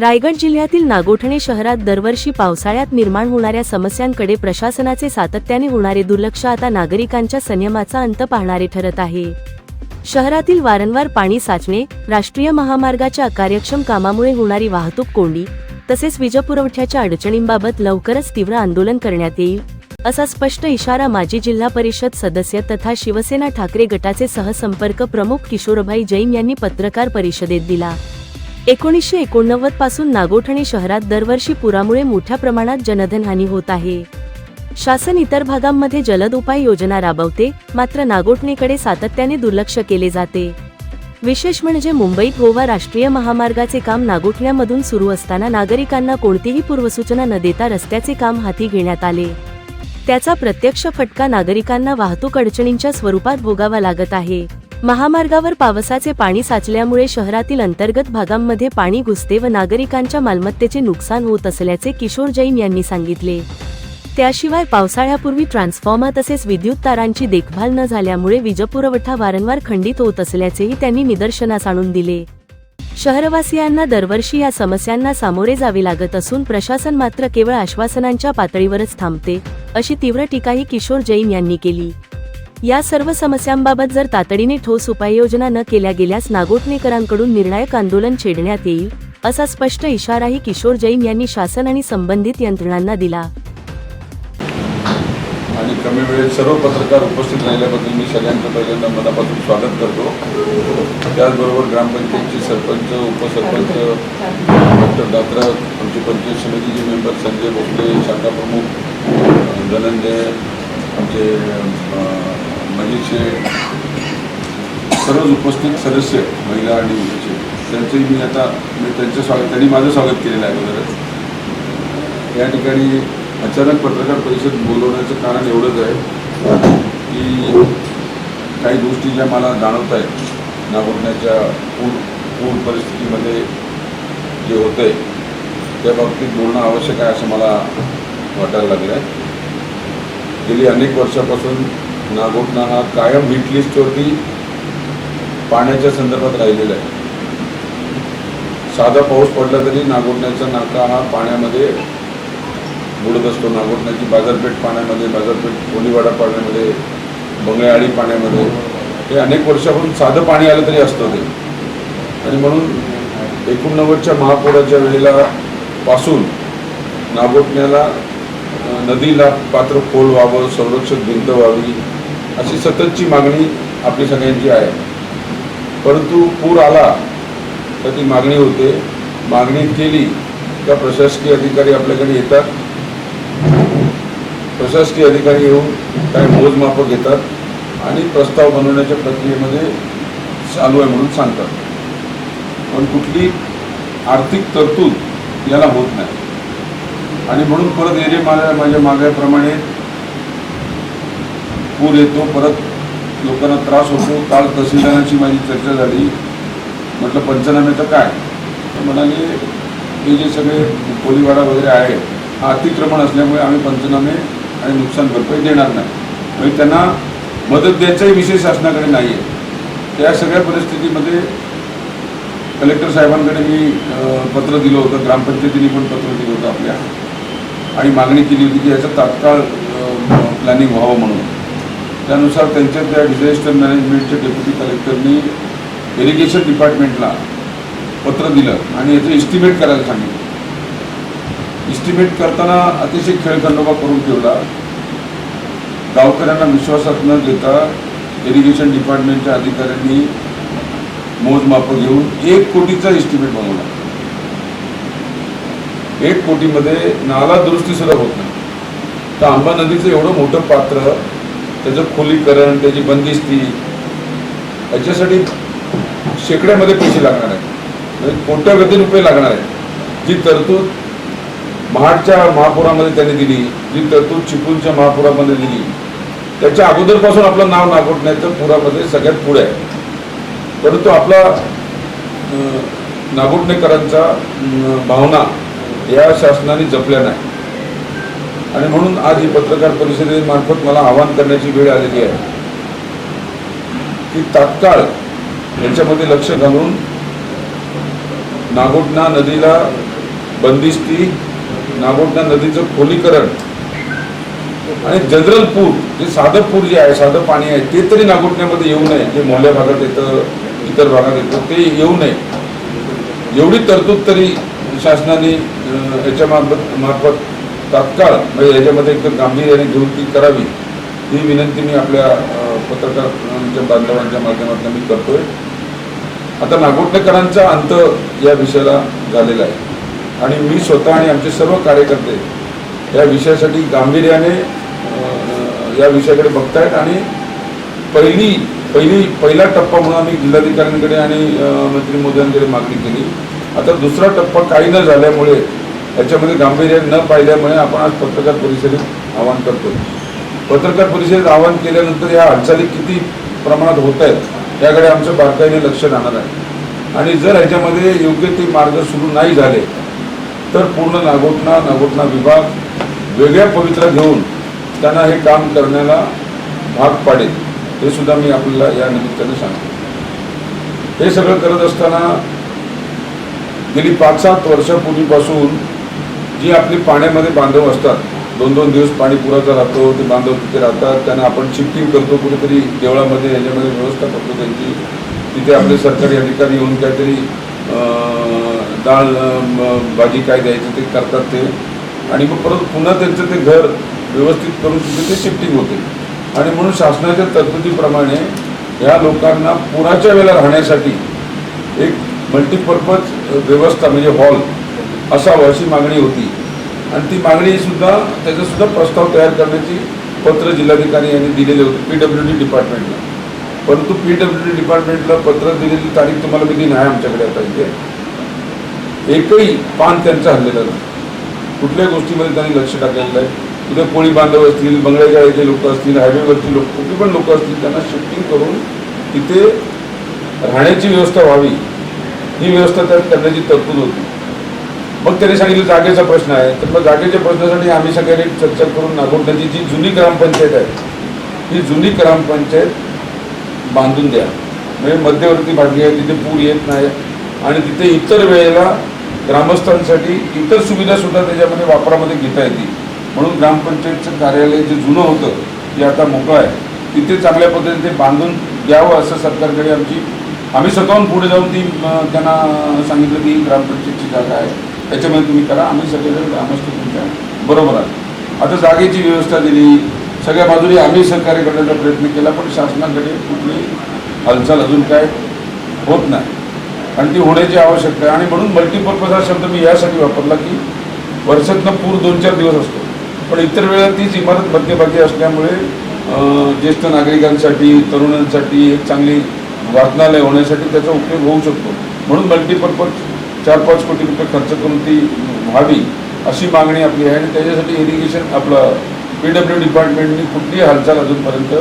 रायगड जिल्ह्यातील नागोठणे शहरात दरवर्षी पावसाळ्यात निर्माण होणाऱ्या समस्यांकडे प्रशासनाचे सातत्याने होणारे दुर्लक्ष आता नागरिकांच्या संयमाचा अंत पाहणारे ठरत आहे. शहरातील वारंवार पाणी साचणे राष्ट्रीय महामार्गाच्या अकार्यक्षम कामामुळे होणारी वाहतूक कोंडी तसेच वीजपुरवठ्याच्या अडचणींबाबत लवकरच तीव्र आंदोलन करण्यात येईल असा स्पष्ट इशारा माजी जिल्हा परिषद सदस्य तथा शिवसेना ठाकरे गटाचे सहसंपर्क प्रमुख किशोरभाई जैन यांनी पत्रकार परिषदेत दिला. एकोणीसशे एकोणनव्वदपासून नागोठणे शहरात दरवर्षी पुरामुळे मोठ्या प्रमाणात जनधनहानी होत आहे. शासन इतर भागांमध्ये जलद उपाय योजना राबवते मात्र नागोठणेकडे सातत्याने दुर्लक्ष केले जाते. विशेष म्हणजे मुंबईत गोवा राष्ट्रीय महामार्गाचे काम नागोठण्यामधून सुरू असताना नागरिकांना कोणतीही पूर्वसूचना न देता रस्त्याचे काम हाती घेण्यात आले. त्याचा प्रत्यक्ष फटका नागरिकांना वाहतूक अडचणींच्या स्वरूपात भोगावा लागत आहे. महामार्गावर पावसाचे पाणी साचल्यामुळे शहरातील अंतर्गत भागांमध्ये पाणी घुसते व नागरिकांच्या मालमत्तेचे नुकसान होत असल्याचे किशोर जैन यांनी सांगितले. त्याशिवाय पावसाळ्यापूर्वी ट्रान्सफॉर्मर तसेच विद्युत तारांची देखभाल न झाल्यामुळे वीजपुरवठा वारंवार खंडित होत असल्याचेही त्यांनी निदर्शनास आणून दिले. शहरवासियांना दरवर्षी या समस्यांना सामोरे जावे लागत असून प्रशासन मात्र केवळ आश्वासनांच्या पातळीवरच थांबते अशी तीव्र टीकाही किशोर जैन यांनी केली. या सर्व समस्यांबाबत जर तातडीने ठोस उपाययोजना न केल्या गेल्यास नागोठणेकरांकडून निर्णायक आंदोलन छेडण्यात येईल असा स्पष्ट इशाराही किशोर जैन यांनी शासन आणि संबंधित यंत्रणांना दिला. आणि कमी वेळेत सर्व पत्रकार उपस्थित राहिल्याबद्दल मी सगळ्यांचं पहिल्यांदा मनापासून स्वागत करतो. त्याचबरोबर ग्रामपंचायतचे सरपंच उपसरपंच डॉक्टर दात्रा आमचे पंचायत समितीचे मेंबर संजय भोसले शाखा प्रमुख धनंजय आमचे म्हणजे सर्वच उपस्थित सदस्य महिला आणि मुलाचे. त्यांचंही मी आता मी त्यांचं स्वागत त्यांनी माझं स्वागत केलेलं आहे अगोदरच. या ठिकाणी अचानक पत्रकार परिषद बोलवण्याचं कारण एवढंच आहे की काही गोष्टी ज्या मला जाणवत आहेत नागोठण्याच्या पूर पूर परिस्थितीमध्ये जे होतं आहे त्या बाबतीत बोलणं आवश्यक आहे असं मला वाटायला लागलं आहे गेली अनेक वर्षापासून नागोटणा हा कायम हिट लिस्टवरती पाण्याच्या संदर्भात राहिलेला आहे. साधा पाऊस पडला तरी नागोटण्याचा नाका हा पाण्यामध्ये बुडत असतो. नागोटण्याची बाजारपेठ पाण्यामध्ये बाजारपेठ कोलीवाडा पाण्यामध्ये बंगळ्याआळी पाण्यामध्ये. हे अनेक वर्षापासून साधं पाणी आलं तरी असतं ते. आणि म्हणून एकोणनव्वदच्या महापौराच्या वेळेला पासून नागोटण्याला नदीला पात्र खोल व्हावं संरक्षक भिंत व्हावी अशी सततची मागणी आपली सगळ्यांची आहे. परंतु पूर आला तर ती मागणी होते. मागणी केली का प्रशासकीय अधिकारी आपल्याकडे येतात? प्रशासकीय अधिकारी येऊन काही मोजमापं घेतात आणि प्रस्ताव बनवण्याच्या प्रक्रियेमध्ये चालू आहे म्हणून सांगतात. पण कुठली आर्थिक तरतूद याला होत नाही. आणि म्हणून परत एरे माझ्या माझ्या मागण्याप्रमाणे पूर येतो परत लोकांना त्रास होतो. काल तहसीलदारांची माझी चर्चा झाली. म्हटलं पंचनामे तर काय? तर म्हणाले हे जे सगळे कोलीवाडा वगैरे आहे हा अतिक्रमण असल्यामुळे आम्ही पंचनामे आणि नुकसान भरपाई देणार नाही. म्हणजे त्यांना मदत द्यायचाही विषय शासनाकडे नाही आहे त्या सगळ्या परिस्थितीमध्ये कलेक्टर साहेबांकडे मी पत्र दिलं होतं. ग्रामपंचायतीने पण पत्र दिलं होतं आपल्या. आणि मागणी केली होती की याचं तात्काळ प्लॅनिंग व्हावं म्हणून. त्यानुसार त्यांच्या त्या डिझास्टर मॅनेजमेंटच्या डेप्युटी कलेक्टरनी इरिगेशन डिपार्टमेंटला पत्र दिलं आणि याचं इस्टिमेट करायला सांगितलं. इस्टिमेट करताना अतिशय खेळखंडोबा करून ठेवला. गावकऱ्यांना विश्वासात न घेता इरिगेशन डिपार्टमेंटच्या अधिकाऱ्यांनी मोजमापं घेऊन एक कोटीचा इस्टिमेट बनवला. एक कोटीमध्ये नाला दुरुस्ती सुद्धा होत नाही. तर आंबा नदीचं एवढं मोठं पात्र त्याचं खोलीकरण त्याची बंदिस्ती याच्यासाठी शेकड्यामध्ये पैसे लागणार आहेत. म्हणजे कोट्यावधी रुपये लागणार आहेत. जी तरतूद महाडच्या महापुरामध्ये त्यांनी दिली जी तरतूद चिपळूणच्या महापुरामध्ये दिली त्याच्या अगोदरपासून आपलं नाव नागोठण्याचं पुरामध्ये सगळ्यात पुढे आहे. परंतु आपला नागोटणेकरांचा नागोठणेकरांचा भावना या शासनाने जपल्या नाही. आणि म्हणून आज ही पत्रकार परिषदेमार्फत मला आवाहन करण्याची वेळ आलेली आहे की तात्काळ याच्यामध्ये लक्ष घालून नागोटना नदीला बंदिस्ती नागोटना नदीचं खोलीकरण आणि जनरल पूर जे साधं पूर जे आहे साधं पाणी आहे ते तरी नागोटण्यामध्ये येऊ नये जे मोहल्या भागात येतं इतर भागात येतं ते येऊ नये. एवढी तरतूद तरी शासनाने याच्या मार्फत मार्फत तात्काळ म्हणजे याच्यामध्ये एक गांभीर्याने घेऊन ती करावी ही विनंती मी आपल्या पत्रकारांच्या बांधवांच्या माध्यमातून मी करतोय. आता नागोठणेकरांचा अंत या विषयाला झालेला आहे. आणि मी स्वतः आणि आमचे सर्व कार्यकर्ते या विषयासाठी गांभीर्याने या विषयाकडे बघतायत. आणि पहिली पहिली पहिला टप्पा म्हणून आम्ही जिल्हाधिकाऱ्यांकडे आणि अं, मंत्री मोदयांकडे मागणी केली. आता दुसरा टप्पा काही न झाल्यामुळे याच्यामध्ये गांभीर्य न पाहिल्यामुळे आपण आज पत्रकार परिषदेत आवाहन करतो पत्रकार परिषदेत आवाहन केल्यानंतर या हालचाली किती प्रमाणात होत आहेत याकडे आमचं बारकाईने लक्ष राहणार आहे. आणि जर ह्याच्यामध्ये योग्य ते मार्ग सुरू नाही झाले तर पूर्ण नागोठणा नागोठणा विभाग वेगळ्या पवित्रा घेऊन त्यांना हे काम करण्याला भाग पाडेल हे सुद्धा मी आपल्याला या निमित्ताने सांगतो. हे सगळं करत असताना गेली पाच सात वर्षापूर्वीपासून जी आपली पाण्यामध्ये बांधव असतात दोन दोन दिवस पाणी पुराचा राहतो ते बांधव तिथे राहतात त्यांना आपण शिफ्टिंग करतो कुठेतरी देवळामध्ये याच्यामध्ये व्यवस्था करतो त्यांची. तिथे आपले सरकारी अधिकारी येऊन काहीतरी दाल डाळ भाजी काय द्यायचं ते करतात ते. आणि मग परत पुन्हा त्यांचं ते घर व्यवस्थित करून तिथे ते शिफ्टिंग होते. आणि म्हणून शासनाच्या तरतुदीप्रमाणे या लोकांना पुराच्या वेळेला राहण्यासाठी एक मल्टीपर्पज व्यवस्था म्हणजे हॉल असावं अशी मागणी होती. आणि ती मागणीसुद्धा त्याचासुद्धा प्रस्ताव तयार करण्याची पत्र जिल्हाधिकारी यांनी दिलेले होते पी डब्ल्यू डी डिपार्टमेंटला. परंतु पी डब्ल्यू डी डिपार्टमेंटला पत्र दिलेली तारीख तुम्हाला मी नाही आमच्याकडे आता इथे. एकही पान त्यांचं हल्लेलं नाही. कुठल्याही गोष्टीमध्ये त्यांनी लक्ष टाकलेलं आहे उद्या कोळी बांधव असतील बंगळ्याच्या इथे लोक असतील हायवेवरची लोक कुठली पण लोक असतील त्यांना शिफ्टिंग करून तिथे राहण्याची व्यवस्था व्हावी. ही व्यवस्था त्यात करण्याची तरतूद होती. मग त्यांनी सांगितलं जागेचा प्रश्न आहे. तर मग जागेच्या प्रश्नासाठी आम्ही सगळ्यांनी चर्चा करून नागोठण्याची जी जुनी ग्रामपंचायत आहे ती जुनी ग्रामपंचायत बांधून द्या. म्हणजे मध्यवर्ती बांधली आहे तिथे पूर येत नाही. आणि तिथे इतर वेळेला ग्रामस्थांसाठी इतर सुविधासुद्धा त्याच्यामध्ये वापरामध्ये घेता येतील. म्हणून ग्रामपंचायतचं कार्यालय जे जुनं होतं जे आता मोकळं आहे तिथे चांगल्या पद्धतीने ते बांधून द्यावं असं सरकारकडे आमची आम्ही स्वतःहून पुढे जाऊन ती त्यांना सांगितलं की ग्रामपंचायतची जागा आहे. त्याच्यामध्ये तुम्ही करा. आम्ही सगळेजण ग्रामस्थ तुमच्या बरोबर आहे आता जागेची व्यवस्था दिली. सगळ्या बाजूने आम्ही सहकार्य करण्याचा प्रयत्न केला पण शासनाकडे कुठली हालचाल अजून काय होत नाही. आणि ती होण्याची आवश्यकता आहे. आणि म्हणून मल्टीपर्पज हा शब्द मी यासाठी वापरला की वर्षातनं पूर दोन चार दिवस असतो. पण इतर वेळेला तीच इमारत मध्यभागी असल्यामुळे ज्येष्ठ नागरिकांसाठी तरुणांसाठी एक चांगली वाचनालय होण्यासाठी त्याचा उपयोग होऊ शकतो. म्हणून मल्टीपर्पज चार पाच कोटी रुपये खर्च करून ती व्हावी अशी मागणी आपली आहे आणि त्याच्यासाठी इरिगेशन आपलं पी डब्ल्यू डिपार्टमेंटनी कुठलीही हालचाल अजूनपर्यंत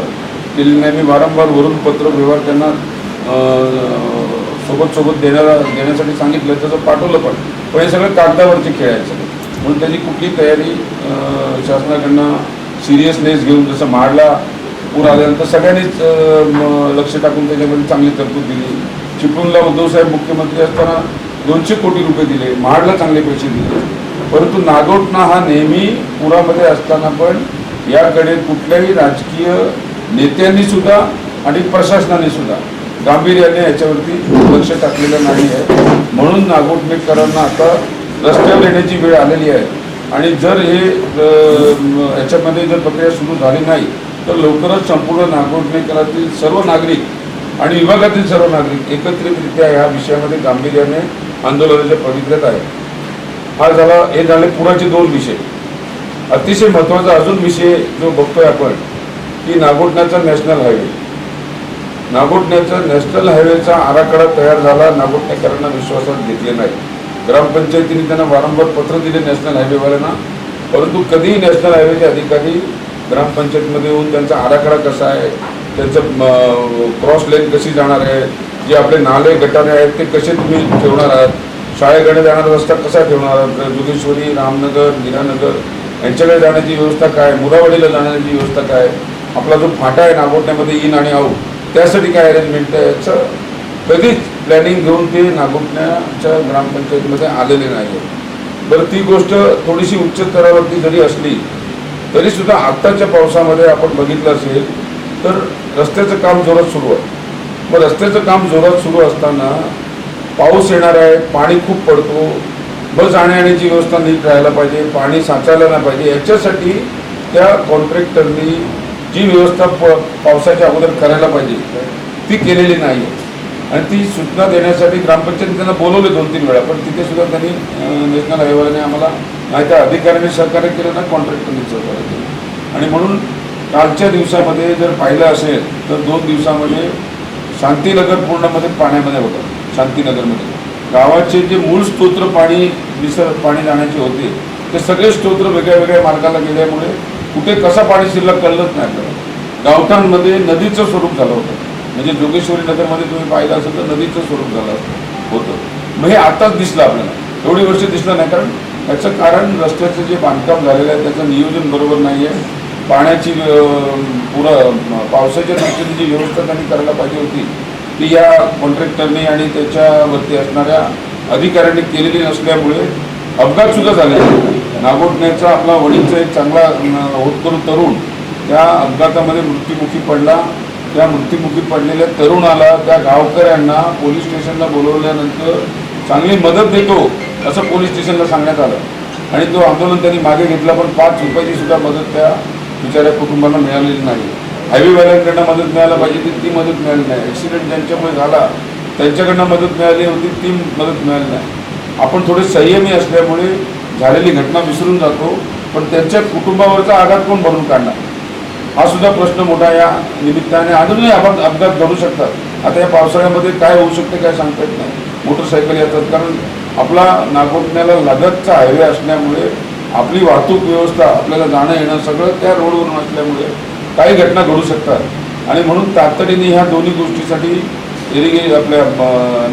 केली नाही. मी वारंवार वरून पत्र व्यवहार त्यांना सोबत सोबत देण्याला देण्यासाठी सांगितलं. त्याचं पाठवलं पण. पण हे सगळं कागदावरचे खेळ आहे सगळं. म्हणून त्याची कुठली तयारी शासनाकडनं सिरियसनेस घेऊन जसं माडला पूर आल्यानंतर सगळ्यांनीच लक्ष टाकून त्याच्यामध्ये चांगली तरतूद दिली. चिपळूणला उद्धवसाहेब मुख्यमंत्री असताना दोनशे कोटी रुपये दिले महाडला चांगले पैसे दिले. परंतु नागोटना हा नेहमी पुरामध्ये असताना पण याकडे कुठल्याही राजकीय नेत्यांनी सुद्धा आणि प्रशासनाने सुद्धा गांभीर्याने याच्यावरती लक्ष टाकलेलं नाही आहे. म्हणून नागोटनेकरांना आता रस्त्यावर येण्याची वेळ आलेली आहे. आणि जर हे याच्यामध्ये जर प्रक्रिया सुरू झाली नाही तर लवकरच संपूर्ण नागोटनेकरातील सर्व नागरिक आणि विभागातील सर्व नागरिक एकत्रितरित्या या विषयामध्ये गांभीर्याने आंदोलनाच्या पवित्र्यात आहे. हा झाला हे झाले पुराचे दोन विषय. अतिशय महत्त्वाचा अजून विषय जो बघतोय आपण की नागोठण्याचा नॅशनल हायवे. नागोठण्याचा नॅशनल हायवेचा आराखडा तयार झाला नागोठणेकरांना विश्वासात घेतले नाही. ग्रामपंचायतीने त्यांना वारंवार पत्र दिले नॅशनल हायवेवाल्यांना परंतु कधीही नॅशनल हायवेचे अधिकारी ग्रामपंचायतमध्ये येऊन त्यांचा आराखडा कसा आहे त्यांचं क्रॉस लेन कशी जाणार आहे जे आपले नाले गटारे आहेत ते कसे तुम्ही ठेवणार आहात? शाळेकडे जाणारा रस्ता कसा ठेवणार आहात? जोगेश्वरी रामनगर मीरानगर यांच्याकडे जाण्याची व्यवस्था काय? मुरावाडीला जाण्याची व्यवस्था काय? आपला जो फाटा आहे नागोटण्यामध्ये इन आणि आऊट त्यासाठी काय अरेंजमेंट आहे? याचं कधीच प्लॅनिंग घेऊन ते नागोटण्याच्या ग्रामपंचायतीमध्ये आलेले नाही आहे बरं ती गोष्ट थोडीशी उच्च स्तरावरती जरी असली तरीसुद्धा आत्ताच्या पावसामध्ये आपण बघितलं असेल तर रस्त्याचं काम जोरात सुरू आहे. मग रस्त्याचं काम जोरात सुरू असताना पाऊस येणार आहे पाणी खूप पडतो बस जाण्या व्यवस्था नीट राहायला पाहिजे पाणी साचायला नाही पाहिजे याच्यासाठी त्या कॉन्ट्रॅक्टरनी जी व्यवस्था प पावसाच्या अगोदर करायला पाहिजे ती केलेली नाही. आणि ती सूचना देण्यासाठी ग्रामपंचायत त्यांना बोलवले दोन तीन वेळा पण तिथे सुद्धा त्यांनी नॅशनल हायवेने आम्हाला नाही त्या अधिकाऱ्यांनी सहकार्य केलं ना कॉन्ट्रॅक्टरनी सहकार्य केलं. आणि म्हणून कालच्या दिवसामध्ये जर पाहिलं असेल तर दोन दिवसामध्ये शांतीनगर पूर्णमध्ये पाण्यामध्ये होतं शांतीनगरमध्ये. गावाचे जे मूळ स्तोत्र पाणी निसर्ग पाणी जाण्याचे होते ते सगळे स्तोत्र वेगळ्या वेगळ्या मार्गाला गेल्यामुळे कुठे कसं पाणी शिल्लक कळलंच नाही आपल्याला. गावठांमध्ये नदीचं स्वरूप झालं होतं. म्हणजे जोगेश्वरी नगरमध्ये तुम्ही पाहिलं असेल तर नदीचं स्वरूप झालं होतं. मग हे आताच दिसलं आपल्याला. एवढी वर्ष दिसलं नाही कारण याचं कारण रस्त्याचं जे बांधकाम झालेलं आहे त्याचं नियोजन बरोबर नाही आहे पाण्याची अं, पुरं पावसाच्या दृष्टीने जी व्यवस्था त्यांनी करायला पाहिजे होती ती या कॉन्ट्रॅक्टरने आणि त्याच्यावरती असणाऱ्या अधिकाऱ्यांनी केलेली नसल्यामुळे अपघात सुद्धा झाले नागोठण्याचा आपला वडीलचा एक चांगला अं, होतकरू तरुण त्या अपघातामध्ये मृत्युमुखी पडला. त्या मृत्यूमुखी पडलेल्या तरुणाला त्या गावकऱ्यांना पोलीस स्टेशनला बोलवल्यानंतर चांगली मदत देतो असं पोलीस स्टेशनला सांगण्यात आलं. आणि तो आंदोलन त्यांनी मागे घेतला पण पाच रुपयाची सुद्धा मदत त्या बिचाऱ्या कुटुंबाला मिळालेली नाही. हायवेवाल्यांकडनं मदत मिळायला पाहिजे ती ती मदत मिळाली नाही. ॲक्सिडेंट ज्यांच्यामुळे झाला त्यांच्याकडनं मदत मिळाली होती ती मदत मिळाली नाही. आपण थोडे संयमी असल्यामुळे झालेली घटना विसरून जातो पण त्यांच्या कुटुंबावरचा आघात कोण भरून काढणार? हा सुद्धा प्रश्न मोठा या निमित्ताने अजूनही आपण अपघात घडू शकतात. आता या पावसाळ्यामध्ये काय होऊ शकते काय सांगता येत नाही. मोटरसायकल येतात. कारण आपला नागोटण्याला लगतचा हायवे असल्यामुळे आपली वाहतूक व्यवस्था आपल्याला जाणं येणं सगळं त्या रोडवरून असल्यामुळे काही घटना घडू शकतात. आणि म्हणून तातडीने ह्या दोन्ही गोष्टीसाठी इरिगे आपल्या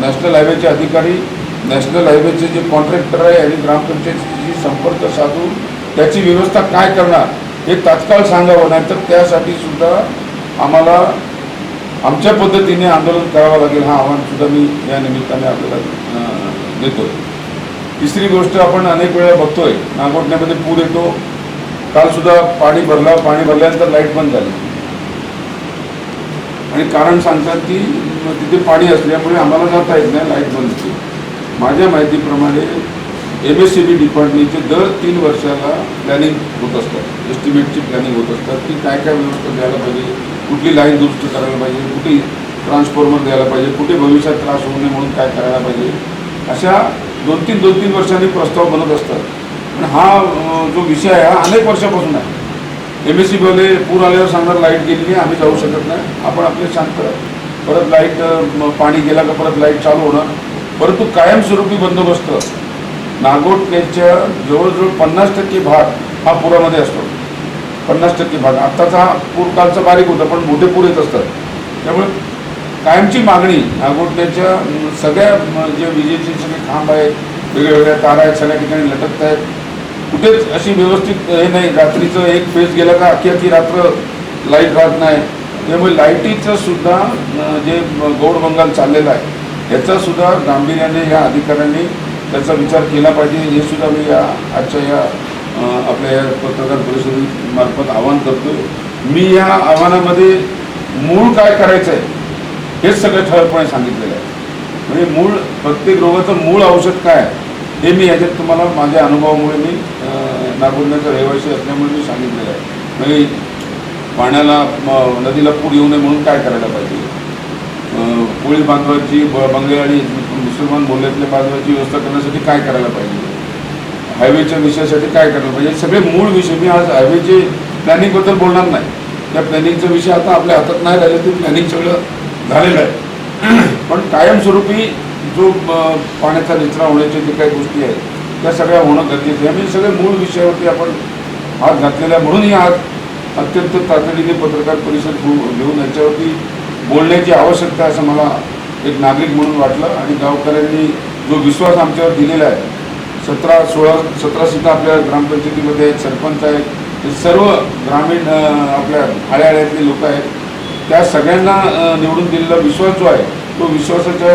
नॅशनल हायवेचे अधिकारी नॅशनल हायवेचे जे कॉन्ट्रॅक्टर आहे आणि ग्रामपंचायतीशी संपर्क साधून त्याची व्यवस्था काय करणार हे तात्काळ सांगावं नाही तर त्यासाठी सुद्धा आम्हाला आमच्या पद्धतीने आंदोलन करावं लागेल हा आव्हानसुद्धा मी या निमित्ताने आपल्याला देतो देतो तिसरी गोष्ट आपण अनेक वेळा बघतोय नागोठण्यामध्ये पूर येतो. काल सुद्धा पाणी भरला पाणी भरल्यानंतर लाइट बंद झाली. आणि कारण सांगतात की तिथे पाणी असल्यामुळे आम्हाला जाता येत नाही लाइट बंद होती. माझ्या माहितीप्रमाणे एम एस सी बी डिपार्टमेंटचे दर तीन वर्षाला प्लॅनिंग होत असतात. एस्टिमेटची प्लॅनिंग होत असतात की काय काय व्यवस्था द्यायला पाहिजे कुठली लाईन दुरुस्त करायला पाहिजे कुठे ट्रान्सफॉर्मर द्यायला पाहिजे कुठे भविष्यात त्रास होऊ नये म्हणून काय करायला पाहिजे अशा दोन तीन दोन तीन वर्षांनी प्रस्ताव बनत असतात. पण हा जो विषय आहे हा अनेक वर्षापासून आहे. एम एस सी पूर आल्यावर सांगणार लाइट गेली नाही आम्ही जाऊ शकत नाही. आपण आपले शांत. परत लाइट पाणी गेला का परत लाइट चालू होणार. परंतु कायमस्वरूपी बंदोबस्त यांच्या जवळजवळ पन्नास टक्के भाग हा पुरामध्ये असतो. पन्नास टक्के भाग. आत्ताचा हा पूर कालचा बारीक होता पण मोठे पूर येत असतात. त्यामुळे कायमची मागणी नागोटण्याच्या सगळ्या जे विजेचे सगळे खांब आहेत वेगळ्या वेगळ्या तारा आहेत सगळ्या ठिकाणी लटकत आहेत. कुठेच अशी व्यवस्थित हे नाही रात्रीचं एक फेज गेला का अख्खी अख्खी रात्र लाइट राहत नाही. त्यामुळे लाईटीचं सुद्धा जे गौड बंगाल चाललेलं आहे ह्याचा सुद्धा गांभीर्याने या अधिकाऱ्यांनी त्याचा विचार केला पाहिजे. हे सुद्धा मी या आजच्या या आपल्या या पत्रकार परिषदेमार्फत आवाहन करतो मी या आव्हानामध्ये मूळ काय करायचं आहे हेच सगळं ठळकपणे सांगितलेलं आहे. म्हणजे मूळ प्रत्येक रोगाचं मूळ औषध काय आहे हे मी याच्यात तुम्हाला माझ्या अनुभवामुळे मी अं, रहिवासी असल्यामुळे मी सांगितलेलं आहे. म्हणजे पाण्याला नदीला पूर येऊ नये म्हणून काय करायला पाहिजे? अं, पोळी बांधवाची ब- बंगले आणि मुसलमान बोलल्यातल्या बांधवाची व्यवस्था करण्यासाठी काय करायला पाहिजे? हायवेच्या विषयासाठी काय करायला पाहिजे? सगळे मूळ विषय. मी आज हायवेचे प्लॅनिंगबद्दल बोलणार नाही. त्या प्लॅनिंगचा विषय आता आपल्या हातात नाही राहिले ते प्लॅनिंग सगळं झालेलं आहे. पण कायमस्वरूपी जो पाण्याचा निचरा होण्याच्या जे काही गोष्टी आहेत त्या सगळ्या होणं गरजेचं आहे. म्हणजे सगळे मूळ विषयावरती आपण हात घातलेला आहे. म्हणून ही आज अत्यंत तातडीने पत्रकार परिषद घेऊन याच्यावरती बोलण्याची आवश्यकता आहे असं मला एक नागरिक म्हणून वाटलं. आणि गावकऱ्यांनी जो विश्वास आमच्यावर दिलेला आहे सतरा सोळा सतरा आपल्या ग्रामपंचायतीमध्ये आहेत सरपंच आहेत हे सर्व ग्रामीण आपल्या आळ्याआळ्यातले लोक आहेत त्या सगळ्यांना निवडून दिलेला विश्वास जो आहे तो विश्वासाच्या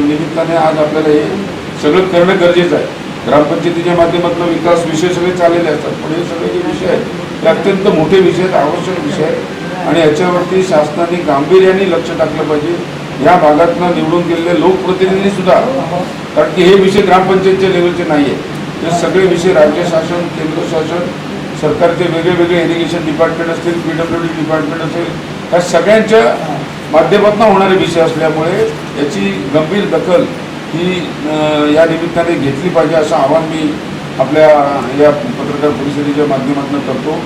निमित्ताने आज आपल्याला हे सगळं करणं गरजेचं आहे. ग्रामपंचायतीच्या माध्यमातून विकास विषय सगळे चाललेले असतात पण हे सगळे जे विषय आहेत ते अत्यंत मोठे विषय आहेत आवश्यक विषय आहेत. आणि याच्यावरती शासनाने गांभीर्याने लक्ष टाकलं पाहिजे. या भागातनं निवडून गेलेले लोकप्रतिनिधी सुद्धा कारण की हे विषय ग्रामपंचायतच्या लेवलचे नाही आहेत. हे सगळे विषय राज्य शासन केंद्र शासन सरकारचे वेगळे वेगळे इरिगेशन डिपार्टमेंट असतील पी डब्ल्यू डी डिपार्टमेंट असेल ह्या सगळ्यांच्या माध्यमातून होणारे विषय असल्यामुळे याची गंभीर दखल ही या निमित्ताने घेतली पाहिजे असं आवाहन मी आपल्या या पत्रकार परिषदेच्या माध्यमातून करतो.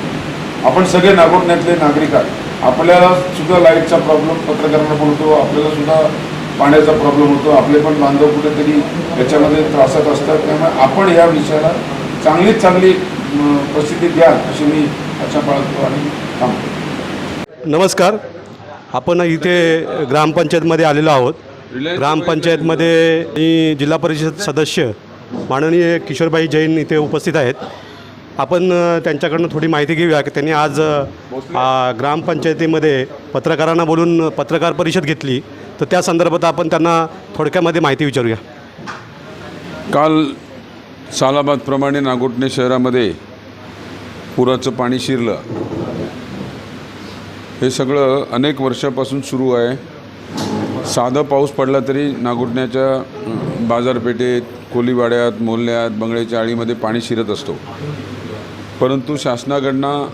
आपण सगळे नागोठण्यातले नागरिक आहात. आपल्याला सुद्धा लाईटचा प्रॉब्लेम पत्रकारांना पण होतो आपल्याला सुद्धा पाण्याचा प्रॉब्लेम होतो आपले पण बांधव कुठेतरी याच्यामध्ये त्रासात असतात. त्यामुळे आपण या विषयाला चांगलीच चांगली प्रसिद्धी द्याल अशी मी आशा बाळगतो आणि थांबतो. नमस्कार. आपण इथे ग्रामपंचायतमध्ये आलेलो आहोत. ग्रामपंचायतमध्ये मी जिल्हा परिषद सदस्य माननीय किशोरबाई जैन इथे उपस्थित आहेत. आपण त्यांच्याकडनं थोडी माहिती घेऊया की त्यांनी आज ग्रामपंचायतीमध्ये पत्रकारांना बोलून पत्रकार परिषद घेतली. तर त्या संदर्भात आपण त्यांना थोडक्यामध्ये माहिती विचारूया. काल सालाबादप्रमाणे नागोठणे शहरामध्ये पुराचं पाणी शिरलं. हे सगळं अनेक वर्षापासून सुरू आहे. साधं पाऊस पडला तरी नागुटण्याच्या बाजारपेठेत कोलीवाड्यात मोहल्ल्यात बंगळ्याच्या आळीमध्ये पाणी शिरत असतो. परंतु शासनाकडनं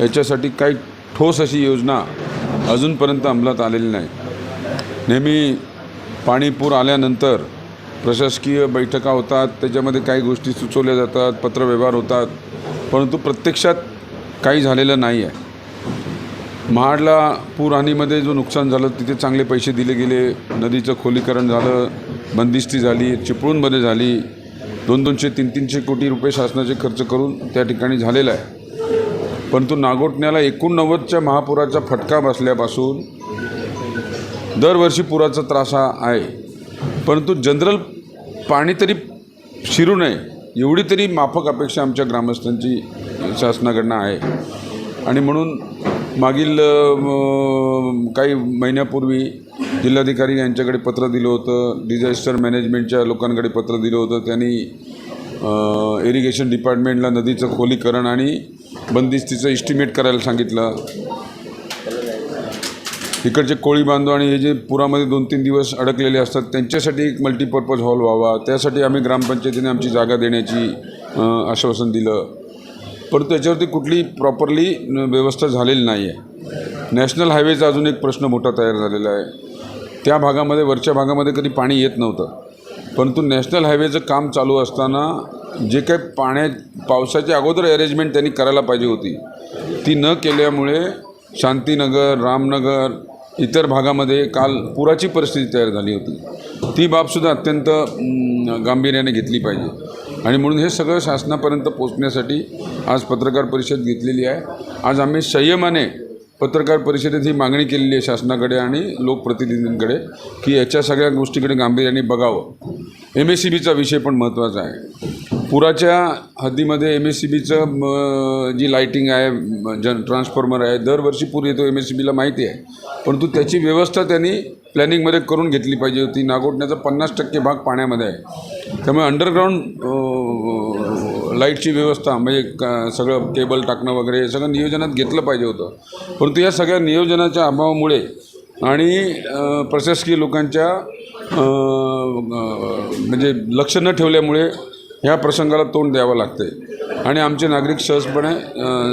याच्यासाठी काही ठोस अशी योजना अजूनपर्यंत अंमलात आलेली नाही. नेहमी पाणी पूर आल्यानंतर प्रशासकीय बैठका होतात त्याच्यामध्ये काही गोष्टी सुचवल्या जातात पत्रव्यवहार होतात परंतु प्रत्यक्षात काही झालेलं नाही आहे. महाडला पूर आणीमध्ये जो नुकसान झालं तिथे चांगले पैसे दिले गेले. नदीचं खोलीकरण झालं बंदिस्ती झाली चिपळूणमध्ये झाली. दोन दोनशे तीन तीनशे कोटी रुपये शासनाचे खर्च करून त्या ठिकाणी झालेला आहे. परंतु नागोठण्याला एकोणनव्वदच्या महापुराचा फटका बसल्यापासून दरवर्षी पुराचा त्रास हा आहे. परंतु जनरल पाणी तरी शिरू नये एवढी तरी माफक अपेक्षा आमच्या ग्रामस्थांची शासनाकडनं आहे. आणि म्हणून मागील काही महिन्यापूर्वी जिल्हाधिकारी यांच्याकडे पत्र दिलं होतं डिझास्टर मॅनेजमेंटच्या लोकांकडे पत्र दिलं होतं त्यांनी इरिगेशन डिपार्टमेंटला नदीचं खोलीकरण आणि बंदिस्तीचं इस्टिमेट करायला सांगितलं. इकडचे कोळी बांधव आणि हे जे पुरामध्ये दोन तीन दिवस अडकलेले असतात त्यांच्यासाठी एक मल्टीपर्पज हॉल व्हावा त्यासाठी आम्ही ग्रामपंचायतीने आमची जागा देण्याची आश्वासन दिलं. परंतु त्याच्यावरती कुठली प्रॉपरली व्यवस्था झालेली नाही आहे नॅशनल हायवेचा अजून एक प्रश्न मोठा तयार झालेला आहे. त्या भागामध्ये वरच्या भागामध्ये कधी पाणी येत नव्हतं. परंतु नॅशनल हायवेचं काम चालू असताना जे काही पाण्या पावसाच्या अगोदर अरेंजमेंट त्यांनी करायला पाहिजे होती. ती न केल्यामुळे शांतीनगर रामनगर इतर भागामध्ये काल पुराची परिस्थिती तयार झाली होती. ती बाबसुद्धा अत्यंत गांभीर्याने घेतली पाहिजे. आणि म्हणून हे सगळं शासनापर्यंत पोचण्यासाठी आज पत्रकार परिषद घेतलेली आहे. आज आम्ही संयमाने पत्रकार परिषदेत ही मागणी केलेली आहे शासनाकडे आणि लोकप्रतिनिधींकडे की याच्या सगळ्या गोष्टीकडे गांभीर्याने बघावं. एम एस सी बीचा विषय पण महत्त्वाचा आहे. पुराच्या हद्दीमध्ये एम एस सी बीचं जी लाईटिंग आहे जन ट्रान्सफॉर्मर आहे दरवर्षी पूर येतो एम एस सी बीला माहिती आहे. परंतु त्याची व्यवस्था त्यांनी प्लॅनिंगमध्ये करून घेतली पाहिजे होती. नागोठण्याचा पन्नास टक्के भाग पाण्यामध्ये आहे. त्यामुळे अंडरग्राऊंड लाईटची व्यवस्था म्हणजे का सगळं केबल टाकणं वगैरे हे सगळं नियोजनात घेतलं पाहिजे होतं. परंतु या सगळ्या नियोजनाच्या अभावामुळे आणि प्रशासकीय लोकांच्या म्हणजे लक्ष न ठेवल्यामुळे ह्या प्रसंगाला तोंड द्यावं लागतं आणि आमचे नागरिक सहजपणे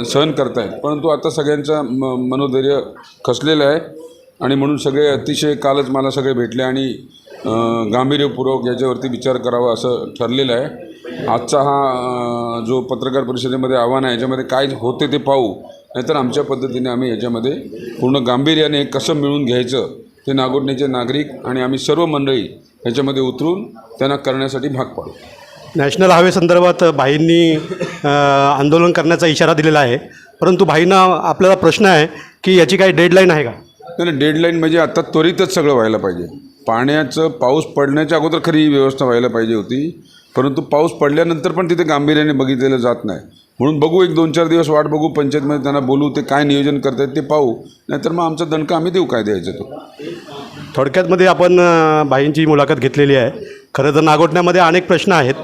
सहन करतायत. परंतु आता सगळ्यांचा म मनोधैर्य खसलेलं आहे. आणि म्हणून सगळे अतिशय कालच मला सगळे भेटले आणि गांभीर्यपूर्वक याच्यावरती विचार करावा असं ठरलेलं आहे. आजचा हा जो पत्रकार परिषदेमध्ये आव्हान आहे याच्यामध्ये काय होते ते पाहू. नाहीतर आमच्या पद्धतीने आम्ही याच्यामध्ये पूर्ण गांभीर्याने कसं मिळून घ्यायचं ते नागोठण्याचे नागरिक आणि आम्ही सर्व मंडळी याच्यामध्ये उतरून त्यांना करण्यासाठी भाग पाडू. नॅशनल हायवे संदर्भात भाईंनी आंदोलन करण्याचा इशारा दिलेला आहे. परंतु भाईंना आपल्याला प्रश्न आहे की याची काही डेडलाईन आहे का? नाही डेडलाईन म्हणजे आता त्वरितच सगळं व्हायला पाहिजे. पाण्याचं पाऊस पडण्याच्या अगोदर खरी ही व्यवस्था व्हायला पाहिजे होती. परंतु पाऊस पडल्यानंतर पण तिथे गांभीर्याने बघितलेलं जात नाही. म्हणून बघू एक दोन चार दिवस वाट बघू पंचायतमध्ये त्यांना बोलू ते काय नियोजन करतायत ते पाहू. नाहीतर मग आमचा दणका आम्ही देऊ काय द्यायचं तो. थोडक्यातमध्ये आपण भाईंची मुलाखत घेतलेली आहे. खरं तर नागोठण्यामध्ये अनेक प्रश्न आहेत.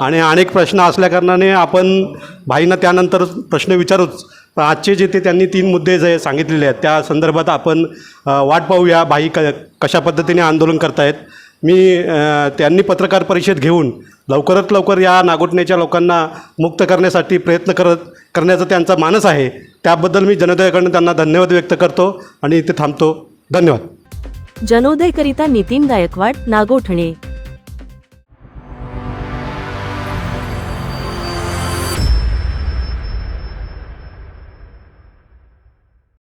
आणि अनेक प्रश्न असल्याकारणाने आपण भाईंना त्यानंतर प्रश्न विचारूच. पण आजचे जे ते त्यांनी तीन मुद्दे जे सांगितलेले आहेत त्या संदर्भात आपण वाट पाहूया भाई क कशा पद्धतीने आंदोलन करतायत. मी त्यांनी पत्रकार परिषद घेऊन लवकरात लवकर या नागोठण्याच्या लोकांना मुक्त करण्यासाठी प्रयत्न करत करण्याचा त्यांचा मानस आहे. त्याबद्दल मी जनतेकडून त्यांना धन्यवाद व्यक्त करतो आणि इथे थांबतो. धन्यवाद. जनोदयकरिता नितीन गायकवाड नागोठणे.